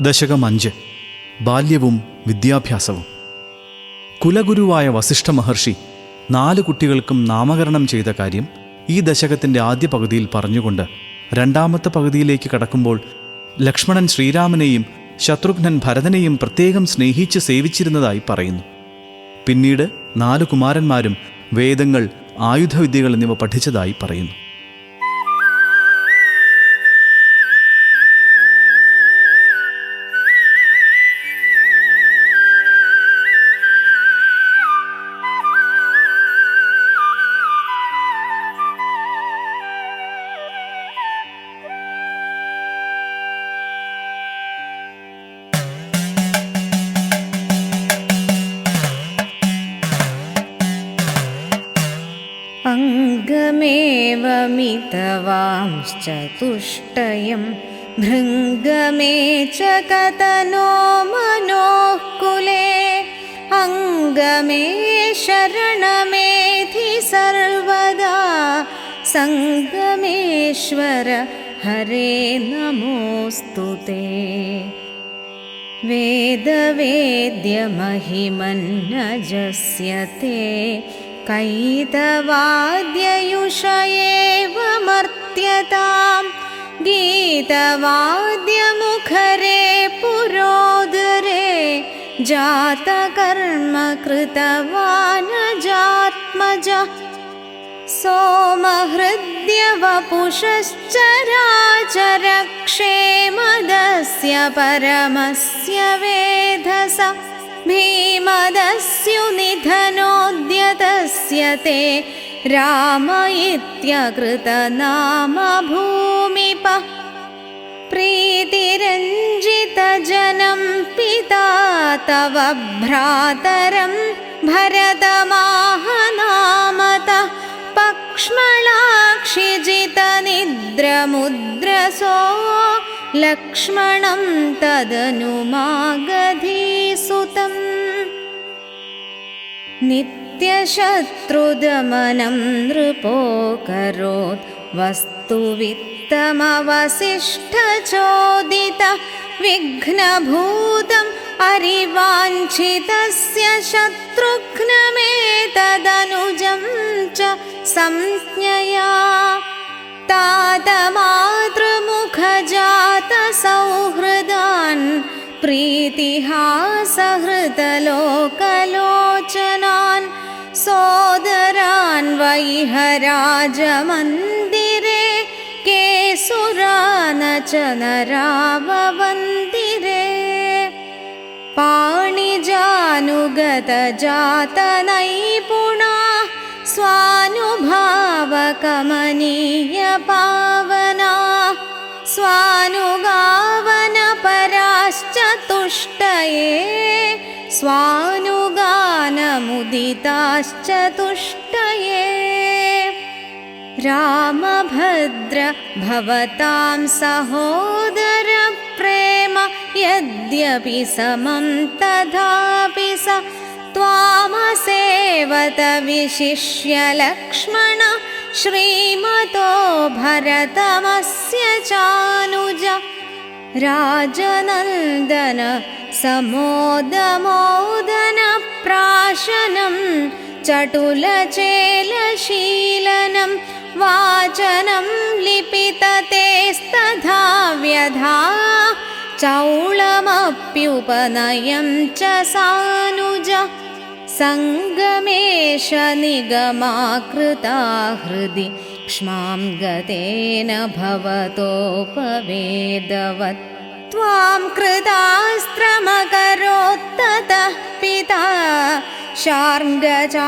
ദശകം അഞ്ച് ബാല്യവും വിദ്യാഭ്യാസവും. കുലഗുരുവായ വസിഷ്ഠ മഹർഷി നാല് കുട്ടികൾക്കും നാമകരണം ചെയ്ത കാര്യം ഈ ദശകത്തിന്റെ ആദ്യ പകുതിയിൽ പറഞ്ഞുകൊണ്ട് രണ്ടാമത്തെ പകുതിയിലേക്ക് കടക്കുമ്പോൾ ലക്ഷ്മണൻ ശ്രീരാമനെയും ശത്രുഘ്നൻ ഭരതനെയും പ്രത്യേകം സ്നേഹിച്ച് സേവിച്ചിരുന്നതായി പറയുന്നു. പിന്നീട് നാല് കുമാരന്മാരും വേദങ്ങൾ ആയുധവിദ്യകൾ എന്നിവ പഠിച്ചതായി പറയുന്നു. अङ्गमेव मितवांश्चतुष्टयं भृङ्गमे च कतनो मनोः कुले अङ्गमे शरणमेधि सर्वदा सङ्गमेश्वर हरे नमोऽस्तु ते। वेदवेद्यमहिमन्नजस्य ते कैतवाद्ययुष एव मर्त्यतां गीतवाद्यमुखरे पुरोदरे जातकर्म कृतवानजात्मज सोमहृद्यवपुषश्चराचरक्षेमदस्य परमस्य वेधस भीमदस्युनिधनोद्यतस्य ते राम इत्यकृतनाम भूमिप प्रीतिरञ्जितजनं पिता तव भ्रातरं भरतमाहनामतः। पक्ष्मलाक्षिजितनिद्रमुद्रसो लक्ष्मणं तदनुमागधीसुतम् नित्यशत्रुदमनं नृपोकरोत् वस्तुवित्तमवसिष्ठचोदित विघ्नभूतम् अरिवाञ्छितस्य शत्रुघ्नमेतदनुजं च संज्ञया। तातमातृमुखजातसौहृदान् प्रीतिहासहृतलोकलोचनान् वैहराजमन्दिरे केसुरान च नराववन्दिरे पाणिजानुगतजातनैपुणा स्वानुभावकमनीयपावना स्वानुगावनपराश्च तुष्टये स्वानुगानमुदिताश्च तुष्टये रामभद्र भवतां सहोदरप्रेम यद्यपि समं तथापि स त्वामसेवत विशिष्य लक्ष्मण श्रीमतो भरतमस्य चानुज। राजनन्दन समोदमोदनप्राशनं चटुलचेलशीलनं वाचनं लिपिततेस्तथा व्यधा चौळमप्युपनयं च सानुज सङ्गमेश निगमाकृता हृदि क्ष्मां गतेन भवतोपवेदवत्। त्वां कृतास्त्रमकरोत्ततः पिता शार्ङ्गचापधररा